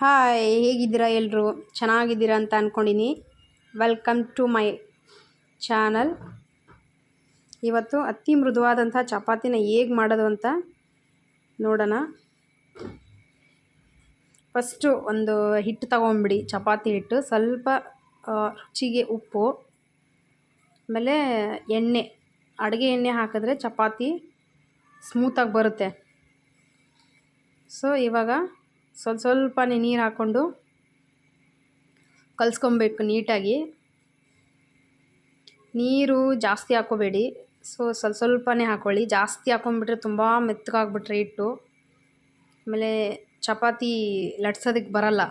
Hi, ಹೇಗಿದ್ದೀರಾ ಎಲ್ಲರೂ ಚೆನ್ನಾಗಿದ್ದೀರಾ ಅಂತ ಅಂದ್ಕೊಂಡಿನಿ ವೆಲ್ಕಮ್ ಟು ಮೈ ಚಾನಲ್ ಇವತ್ತು ಅತಿ ಮೃದುವಾದಂಥ ಚಪಾತಿನ ಹೇಗೆ ಮಾಡೋದು ಅಂತ ನೋಡೋಣ. ಫಸ್ಟು ಒಂದು ಹಿಟ್ಟು ತಗೊಂಬಿಡಿ, ಚಪಾತಿ ಹಿಟ್ಟು. ಸ್ವಲ್ಪ ರುಚಿಗೆ ಉಪ್ಪು. ಆಮೇಲೆ ಎಣ್ಣೆ. ಅಡುಗೆ ಎಣ್ಣೆ ಹಾಕಿದ್ರೆ ಚಪಾತಿ ಸ್ಮೂತಾಗಿ ಬರುತ್ತೆ. ಸೊ ಇವಾಗ ಸ್ವಲ್ಪ ಸ್ವಲ್ಪನೇ ನೀರು ಹಾಕ್ಕೊಂಡು ಕಲಿಸ್ಕೊಬೇಕು ನೀಟಾಗಿ. ನೀರು ಜಾಸ್ತಿ ಹಾಕೋಬೇಡಿ ಸೊ ಸ್ವಲ್ಪ ಸ್ವಲ್ಪನೇ ಹಾಕ್ಕೊಳ್ಳಿ. ಜಾಸ್ತಿ ಹಾಕೊಂಡ್ಬಿಟ್ರೆ ತುಂಬ ಮೆತ್ತಗಾಗ್ಬಿಟ್ರೆ ಹಿಟ್ಟು. ಆಮೇಲೆ ಚಪಾತಿ ಲಟ್ಸೋದಕ್ಕೆ ಬರಲ್ಲ.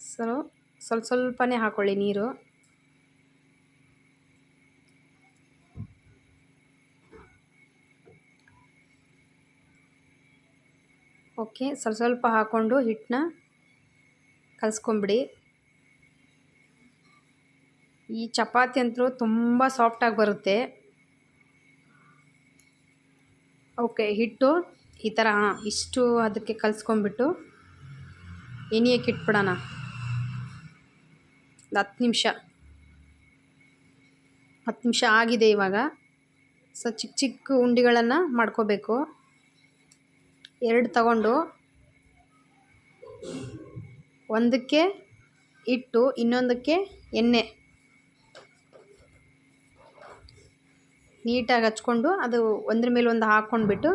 ಸೊ ಸ್ವಲ್ಪ ಸ್ವಲ್ಪನೇ ಹಾಕ್ಕೊಳ್ಳಿ ನೀರು. ಓಕೆ, ಸ್ವಲ್ಪ ಸ್ವಲ್ಪ ಹಾಕ್ಕೊಂಡು ಹಿಟ್ಟನ್ನ ಕಲಿಸ್ಕೊಂಬಿಡಿ. ಈ ಚಪಾತಿ ಅಂತೂ ತುಂಬ ಸಾಫ್ಟಾಗಿ ಬರುತ್ತೆ. ಓಕೆ, ಹಿಟ್ಟು ಈ ಥರ ಇಷ್ಟು ಅದಕ್ಕೆ ಕಲಿಸ್ಕೊಂಬಿಟ್ಟು ಎಣಿಯಕ್ಕೆ ಇಟ್ಬಿಡೋಣ. ಒಂದು ಹತ್ತು ನಿಮಿಷ. ಹತ್ತು ನಿಮಿಷ ಆಗಿದೆ ಇವಾಗ. ಸೊ, ಚಿಕ್ಕ ಚಿಕ್ಕ ಉಂಡಿಗಳನ್ನು ಮಾಡ್ಕೋಬೇಕು. ಎರಡು ತಗೊಂಡು ಒಂದಕ್ಕೆ ಇಟ್ಟು ಇನ್ನೊಂದಕ್ಕೆ ಎಣ್ಣೆ. ನೀಟಾಗಿ ಹಚ್ಕೊಂಡು ಅದು ಒಂದ್ರ ಮೇಲೆ ಒಂದು ಹಾಕ್ಕೊಂಡ್ಬಿಟ್ಟು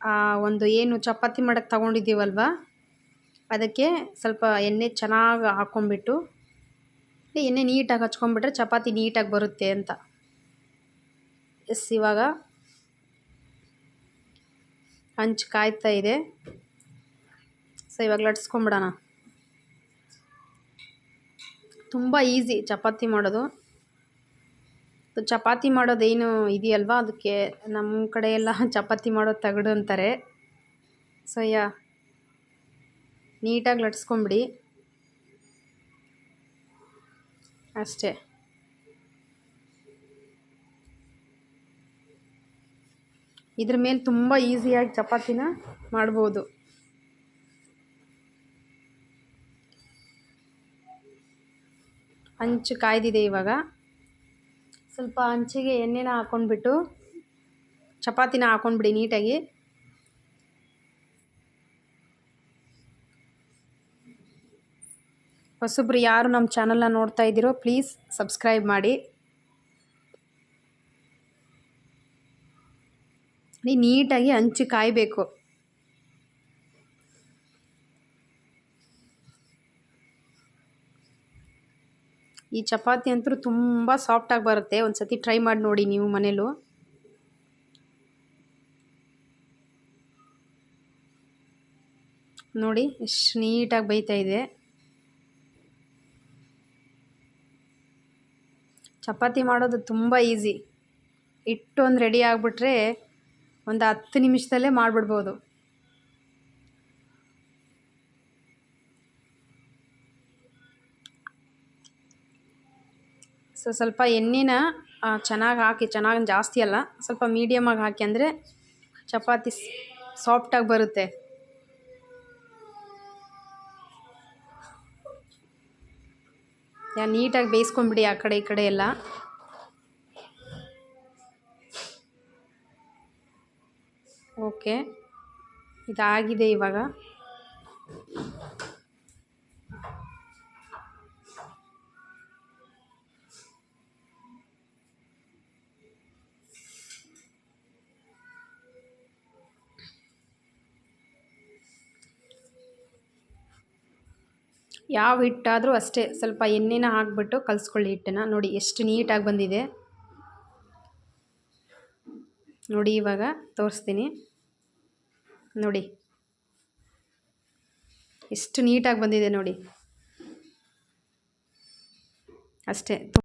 ಆ ಒಂದು ಏನು ಚಪಾತಿ ಮಾಡಕ್ಕೆ ತಗೊಂಡಿದ್ದೀವಲ್ವ, ಅದಕ್ಕೆ ಸ್ವಲ್ಪ ಎಣ್ಣೆ ಚೆನ್ನಾಗಿ ಹಾಕ್ಕೊಂಡ್ಬಿಟ್ಟು ಎಣ್ಣೆ ನೀಟಾಗಿ ಹಚ್ಕೊಂಡ್ಬಿಟ್ರೆ ಚಪಾತಿ ನೀಟಾಗಿ ಬರುತ್ತೆ ಅಂತ. ಎಸ್, ಇವಾಗ ಹಂಚು ಕಾಯ್ತಾ ಇದೆ. ಸೊ ಇವಾಗ ಲಟ್ಸ್ಕೊಂಬಿಡೋಣ ತುಂಬ ಈಸಿ ಚಪಾತಿ ಮಾಡೋದು. ಚಪಾತಿ ಮಾಡೋದೇನು ಇದೆಯಲ್ವಾ? ಅದಕ್ಕೆ ನಮ್ಮ ಕಡೆ ಎಲ್ಲ ಚಪಾತಿ ಮಾಡೋದು ತಗಡು ಅಂತಾರೆ. ಸೊ ಯಾ, ನೀಟಾಗಿ ಲಟ್ಸ್ಕೊಂಬಿಡಿ. ಅಷ್ಟೇ. ಇದ್ರ ಮೇಲೆ ತುಂಬ ಈಸಿಯಾಗಿ ಚಪಾತಿನ ಮಾಡ್ಬೋದು. ಹಂಚು ಕಾಯ್ದಿದೆ ಇವಾಗ. ಸ್ವಲ್ಪ ಹಂಚಿಗೆ ಎಣ್ಣೆನ ಹಾಕ್ಕೊಂಡ್ಬಿಟ್ಟು ಚಪಾತಿನ ಹಾಕ್ಕೊಂಡ್ಬಿಡಿ ನೀಟಾಗಿ. ಹೊಸಬ್ರು ಯಾರು ನಮ್ಮ ಚಾನಲ್ನ ನೋಡ್ತಾ ಇದ್ದೀರೋ ಪ್ಲೀಸ್ ಸಬ್ಸ್ಕ್ರೈಬ್ ಮಾಡಿ. ನೀಟಾಗಿ ಹಂಚಿ ಕಾಯಬೇಕು. ಈ ಚಪಾತಿ ಅಂತೂ ತುಂಬ ಸಾಫ್ಟಾಗಿ ಬರುತ್ತೆ. ಒಂದು ಸತಿ ಟ್ರೈ ಮಾಡಿ ನೋಡಿ ನೀವು ಮನೇಲೂ. ನೋಡಿ, ಎಷ್ಟು ನೀಟಾಗಿ ಬೈತಾ ಇದೆ. ಚಪಾತಿ ಮಾಡೋದು ತುಂಬ ಈಸಿ ಹಿಟ್ಟು ಒಂದು ರೆಡಿ ಆಗಿಬಿಟ್ರೆ ಒಂದು ಹತ್ತು ನಿಮಿಷದಲ್ಲೇ ಮಾಡಿಬಿಡ್ಬೋದು. ಸೊ ಸ್ವಲ್ಪ ಎಣ್ಣೆನ ಚೆನ್ನಾಗಿ ಹಾಕಿ, ಚೆನ್ನಾಗಿ ಜಾಸ್ತಿ ಅಲ್ಲ, ಸ್ವಲ್ಪ ಮೀಡಿಯಮಾಗಿ ಹಾಕಿ ಅಂದರೆ ಚಪಾತಿ ಸಾಫ್ಟಾಗಿ ಬರುತ್ತೆ. ಯಾ, ನೀಟಾಗಿ ಬೇಯಿಸ್ಕೊಂಬಿಡಿ ಆ ಕಡೆ, ಈ ಕಡೆ ಎಲ್ಲ. ಓಕೆ. ಇದಾಗಿದೆ ಇವಾಗ. ಯಾವ ಹಿಟ್ಟಾದರೂ ಅಷ್ಟೇ, ಸ್ವಲ್ಪ ಎಣ್ಣೆನ ಹಾಕ್ಬಿಟ್ಟು ಕಲಿಸ್ಕೊಳ್ಳಿ ಹಿಟ್ಟನ್ನ. ನೋಡಿ, ಎಷ್ಟು ನೀಟಾಗಿ ಬಂದಿದೆ. ನೋಡಿ, ಇವಾಗ ತೋರಿಸ್ತೀನಿ. ನೋಡಿ. ಎಷ್ಟು ನೀಟಾಗಿ ಬಂದಿದೆ ನೋಡಿ. ಅಷ್ಟೇ.